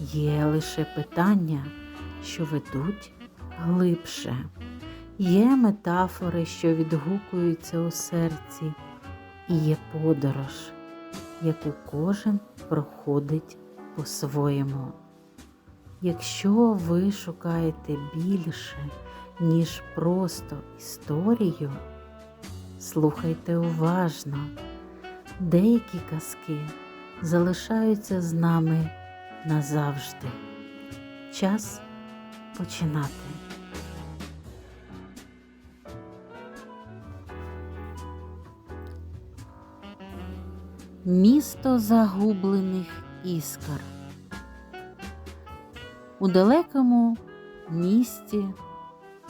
є лише питання, що ведуть глибше. Є метафори, що відгукуються у серці, і є подорож, яку кожен проходить по-своєму. Якщо ви шукаєте більше, ніж просто історію, слухайте уважно. Деякі казки залишаються з нами назавжди. Час починати. Місто загублених іскор. У далекому місті,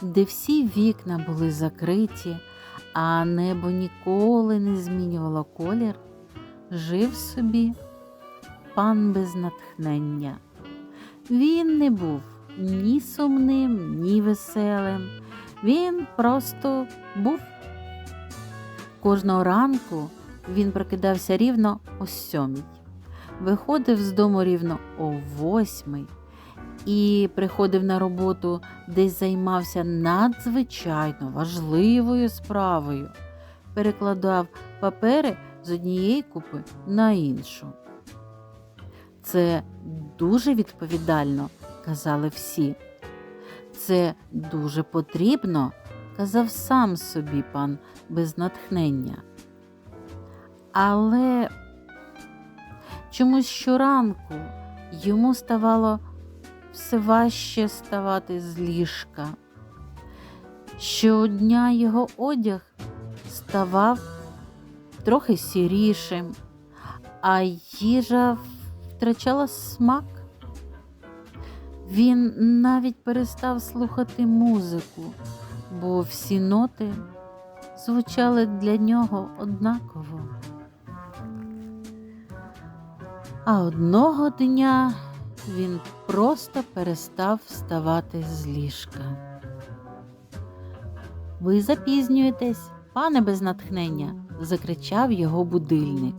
де всі вікна були закриті, а небо ніколи не змінювало колір, жив собі пан без натхнення. Він не був ні сумним, ні веселим. Він просто був. Кожного ранку він прокидався рівно о сьомій, виходив з дому рівно о восьмій і приходив на роботу, десь займався надзвичайно важливою справою, перекладав папери з однієї купи на іншу. Це дуже відповідально, казали всі. Це дуже потрібно, казав сам собі пан без натхнення. Але чомусь щоранку йому ставало все важче вставати з ліжка. Щодня його одяг ставав трохи сірішим, а їжа втрачала смак. Він навіть перестав слухати музику, бо всі ноти звучали для нього однаково. А одного дня він просто перестав вставати з ліжка. Ви запізнюєтесь, пане без натхнення, закричав його будильник.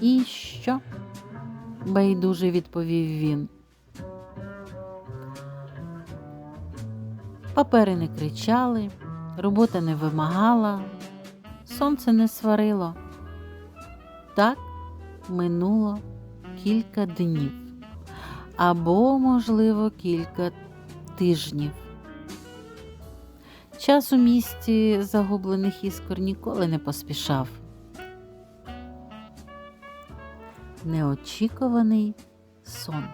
І що? Байдуже відповів він. Папери не кричали, робота не вимагала, сонце не сварило. Так минуло кілька днів або, можливо, кілька тижнів. Час у місті загублених іскор ніколи не поспішав. Неочікуваний сон.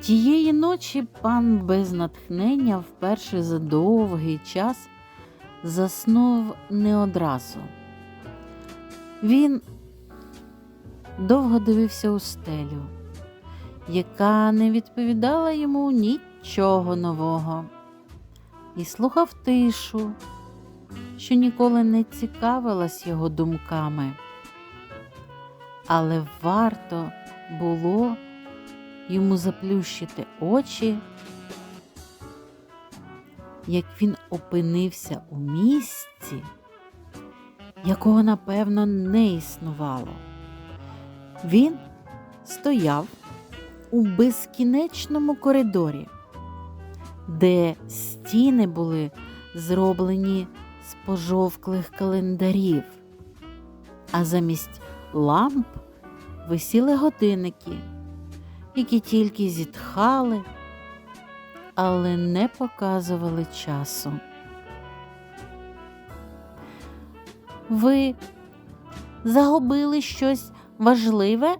Тієї ночі пан без натхнення вперше за довгий час заснув не одразу. Він довго дивився у стелю, яка не відповідала йому нічого нового, і слухав тишу, що ніколи не цікавилась його думками. Але варто було йому заплющити очі, як він опинився у місці, якого напевно не існувало. Він стояв у безкінечному коридорі, де стіни були зроблені з пожовклих календарів, а замість ламп висіли годинники, які тільки зітхали, але не показували часу. Ви загубили щось важливе?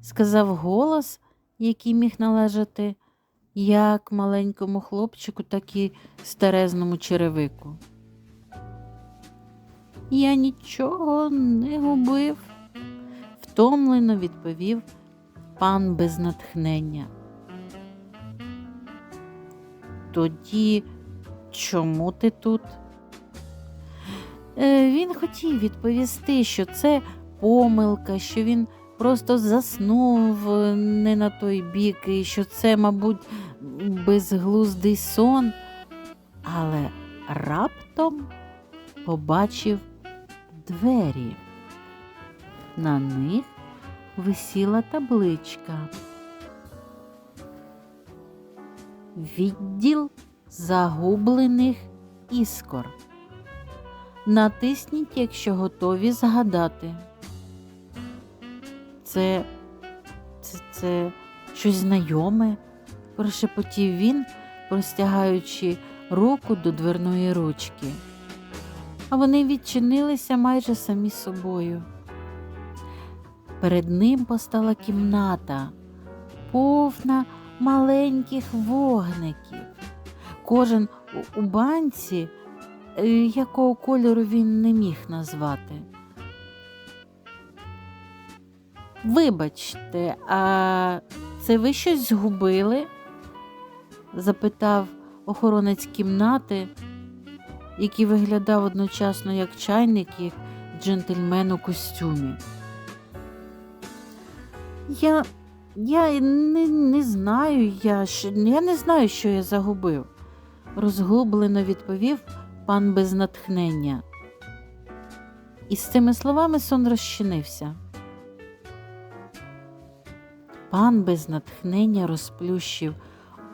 сказав голос, який міг належати як маленькому хлопчику, так і старезному черевику. Я нічого не губив, втомлено відповів пан без натхнення. Тоді чому ти тут? Е, Він хотів відповісти, що це помилка, що він просто заснув е, не на той бік, і що це, мабуть, безглуздий сон, але раптом побачив двері. На них висіла табличка. Відділ загублених іскор. Натисніть, якщо готові згадати. Це, це, це щось знайоме, прошепотів він, простягаючи руку до дверної ручки. А вони відчинилися майже самі собою. Перед ним постала кімната, повна маленьких вогників. Кожен у- банці, е, якого кольору він не міг назвати. Вибачте, а це ви щось згубили? запитав охоронець кімнати, який виглядав одночасно як чайник і джентльмен у костюмі. Я, я не, не знаю, я, я не знаю, що я загубив, розгублено відповів пан без натхнення. І з цими словами сон розчинився. Пан без натхнення розплющив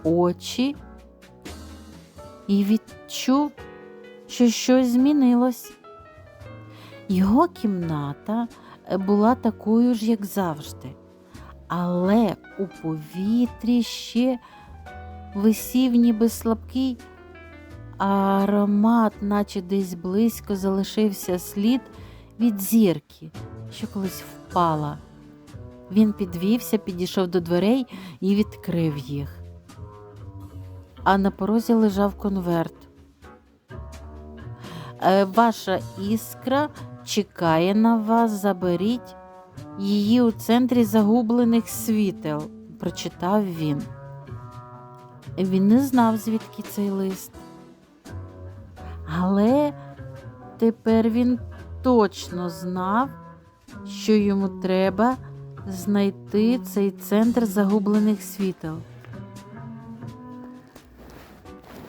очі і відчув, що щось змінилось. Його кімната була такою ж, як завжди, але у повітрі ще висів ніби слабкий аромат, наче десь близько залишився слід від зірки, що колись впала. Він підвівся, підійшов до дверей і відкрив їх. А на порозі лежав конверт. «Е, Ваша іскра чекає на вас, заберіть її у центрі загублених світел, прочитав він. Він не знав, звідки цей лист. Але тепер він точно знав, що йому треба знайти цей центр загублених світел.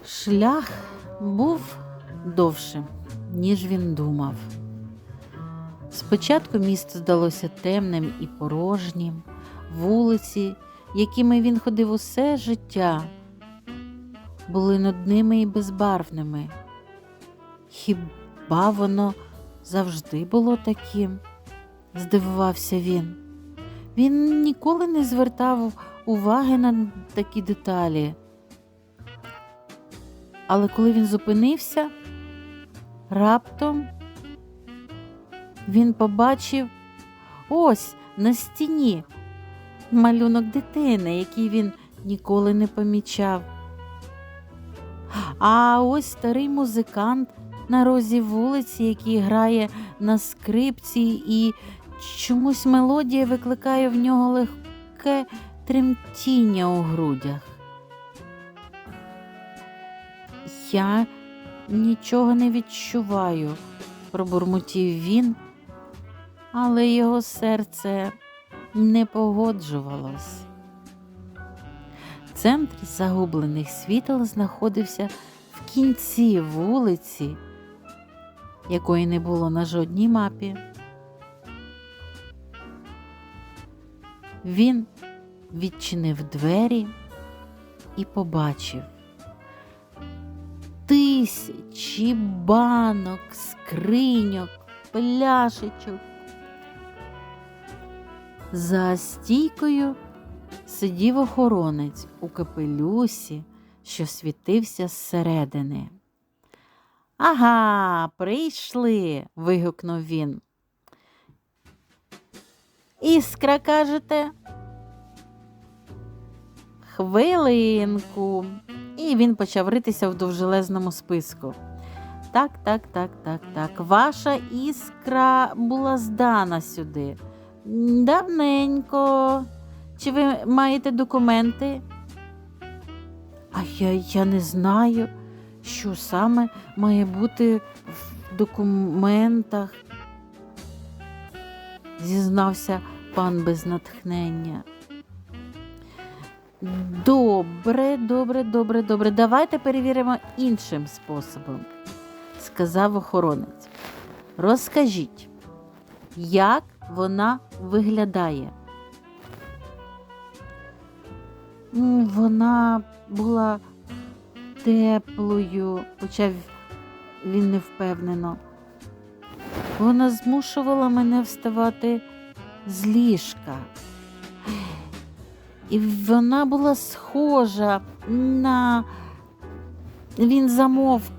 Шлях був довшим, ніж він думав. Спочатку місто здалося темним і порожнім, вулиці, якими він ходив усе життя, були нудними і безбарвними. Хіба воно завжди було таким? здивувався він. Він ніколи не звертав уваги на такі деталі. Але коли він зупинився, раптом він побачив ось на стіні малюнок дитини, який він ніколи не помічав. А ось старий музикант на розі вулиці, який грає на скрипці, і чомусь мелодія викликає в нього легке тремтіння у грудях. Я нічого не відчуваю, пробурмотів він, але його серце не погоджувалось. Центр загублених світел знаходився в кінці вулиці, якої не було на жодній мапі. Він відчинив двері і побачив тисячі банок, скриньок, пляшечок. За стійкою сидів охоронець у капелюсі, що світився зсередини. Ага, прийшли. вигукнув він. Іскра, кажете? Хвилинку. І він почав ритися в довжелезному списку. Так, так, так, так, так. Ваша іскра була здана сюди. Давненько. Чи ви маєте документи? А я, я не знаю, що саме має бути в документах, зізнався пан без натхнення. Добре, добре, добре, добре. Давайте перевіримо іншим способом, сказав охоронець. Розкажіть, як вона виглядає? Вона була теплою, почав він невпевнено. Вона змушувала мене вставати з ліжка. І вона була схожа на. Він замовк,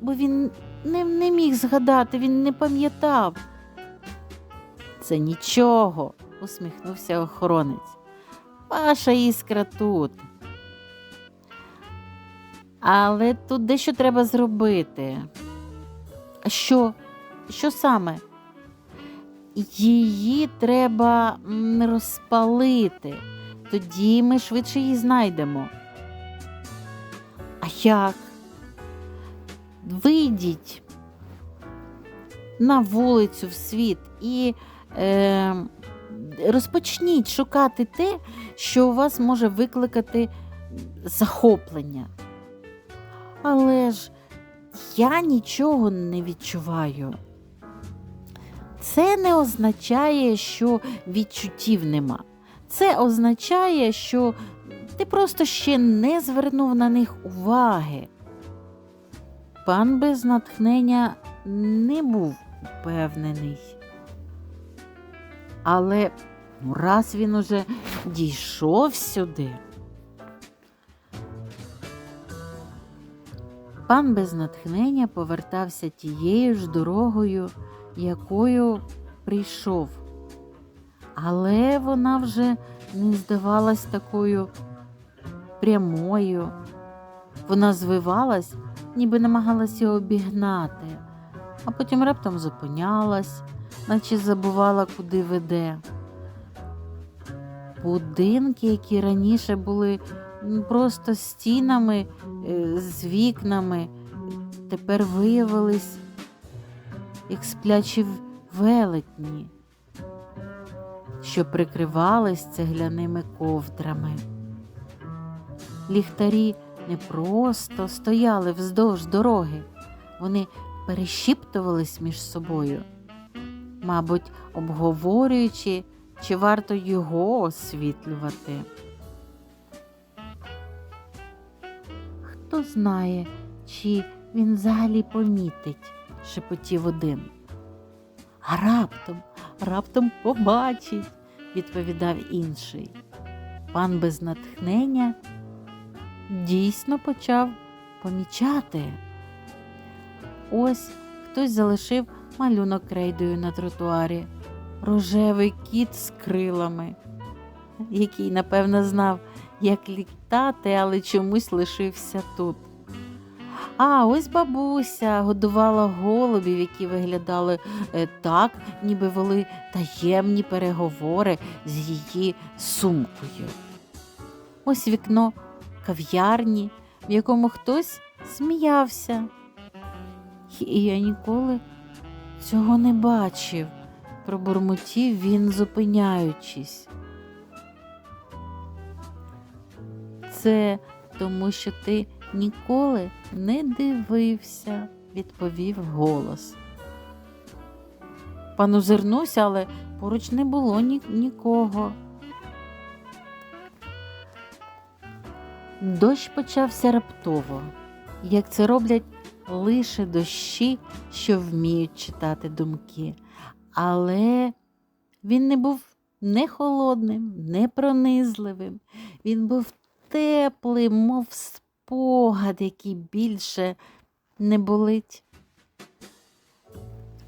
бо він не, не міг згадати, він не пам'ятав. Це нічого, усміхнувся охоронець. Ваша іскра тут. Але тут дещо треба зробити. Що? Що саме? Її треба розпалити. Тоді ми швидше її знайдемо. А як? Вийдіть на вулицю в світ і розпочніть шукати те, що у вас може викликати захоплення. Але ж я нічого не відчуваю. Це не означає, що відчуттів нема. Це означає, що ти просто ще не звернув на них уваги. Пан без натхнення не був впевнений. Але раз він уже дійшов сюди. Пан без натхнення повертався тією ж дорогою, якою прийшов. Але вона вже не здавалась такою прямою. Вона звивалась, ніби намагалась його обігнати, а потім раптом зупинялась, наче забувала, куди веде. Будинки, які раніше були просто стінами е, з вікнами, тепер виявились як сплячі велетні, що прикривались цегляними ковдрами. Ліхтарі не просто стояли вздовж дороги, вони перешіптувались між собою, мабуть, обговорюючи, чи варто його освітлювати. Хто знає, чи він взагалі помітить, шепотів один. А раптом, раптом побачить, відповідав інший. Пан без натхнення дійсно почав помічати. Ось хтось залишив малюнок крейдою на тротуарі, рожевий кіт з крилами, який, напевно, знав, як літати, але чомусь лишився тут. А ось бабуся годувала голубів, які виглядали е, так, ніби вели таємні переговори з її сумкою. Ось вікно кав'ярні, в якому хтось сміявся. І я ніколи цього не бачив, пробурмотів він, зупиняючись. Це тому, що ти ніколи не дивився, відповів голос. Пан озирнувся, але поруч не було ні- нікого. Дощ почався раптово, як це роблять лише дощі, що вміють читати думки. Але він не був не холодним, не пронизливим. Він був теплим, мов спогад, який більше не болить.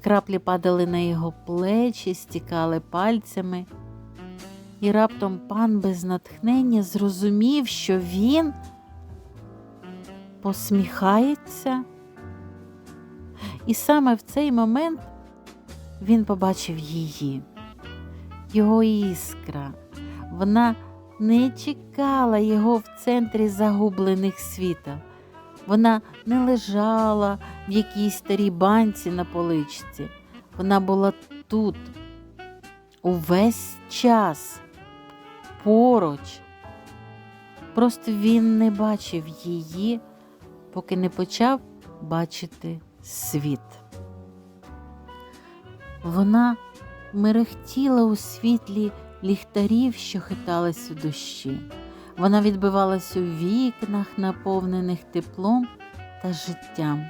Краплі падали на його плечі, стікали пальцями. І раптом пан без натхнення зрозумів, що він посміхається. І саме в цей момент він побачив її, його іскра. Вона не чекала його в центрі загублених світел. Вона не лежала в якійсь старій банці на поличці. Вона була тут увесь час поруч. Просто він не бачив її, поки не почав бачити світ. Вона мерехтіла у світлі ліхтарів, що хитались у дощі. Вона відбивалась у вікнах, наповнених теплом та життям.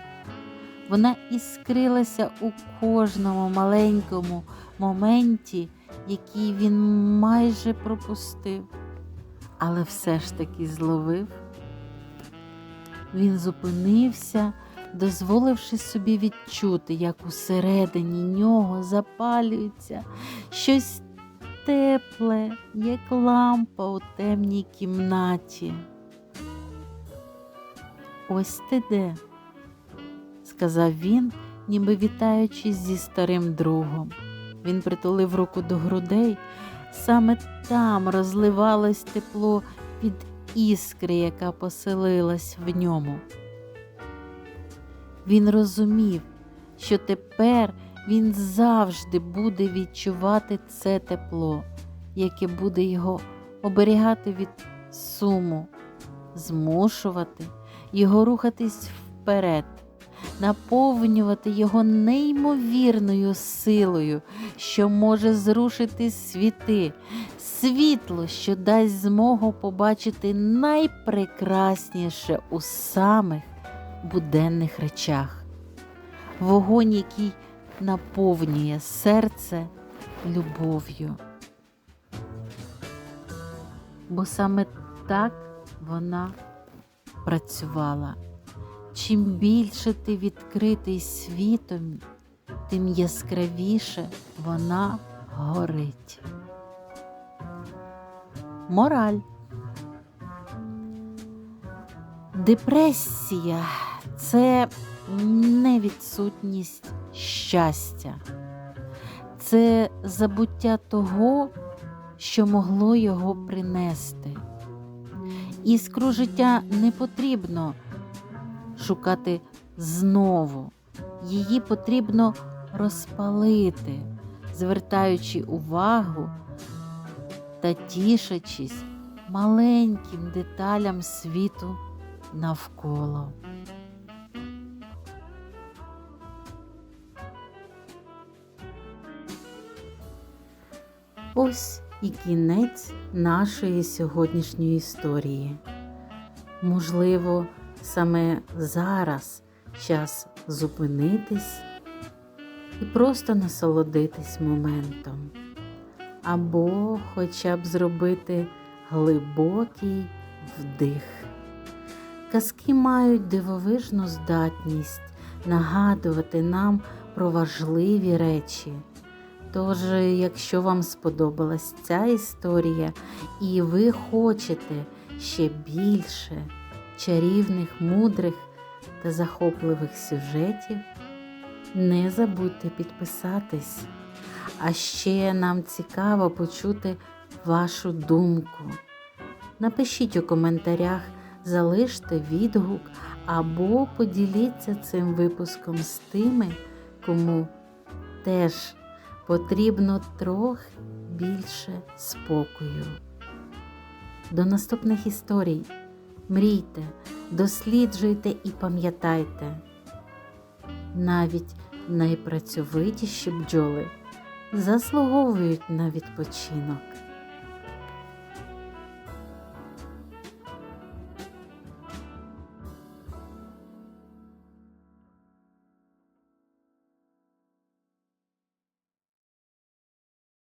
Вона іскрилася у кожному маленькому моменті, який він майже пропустив, але все ж таки зловив. Він зупинився, дозволивши собі відчути, як усередині нього запалюється щось тепле, як лампа у темній кімнаті. Ось ти де, сказав він, ніби вітаючись зі старим другом. Він притулив руку до грудей, саме там розливалось тепло від іскри, яка поселилась в ньому. Він розумів, що тепер він завжди буде відчувати це тепло, яке буде його оберігати від суму, змушувати його рухатись вперед, наповнювати його неймовірною силою, що може зрушити світи, світло, що дасть змогу побачити найпрекрасніше у самих буденних речах. Вогонь, який наповнює серце любов'ю. Бо саме так вона працювала. Чим більше ти відкритий світом, тим яскравіше вона горить. Мораль. Депресія це не відсутність щастя, це забуття того, що могло його принести. Іскру життя не потрібно шукати знову, її потрібно розпалити, звертаючи увагу та тішачись маленьким деталям світу навколо. Ось і кінець нашої сьогоднішньої історії. Можливо, саме зараз час зупинитись і просто насолодитись моментом, або хоча б зробити глибокий вдих. Казки мають дивовижну здатність нагадувати нам про важливі речі. Тож, якщо вам сподобалась ця історія і ви хочете ще більше чарівних, мудрих та захопливих сюжетів, не забудьте підписатись. А ще нам цікаво почути вашу думку. Напишіть у коментарях, залиште відгук або поділіться цим випуском з тими, кому теж потрібно трохи більше спокою. До наступних історій. Мрійте, досліджуйте і пам'ятайте. Навіть найпрацьовитіші бджоли заслуговують на відпочинок.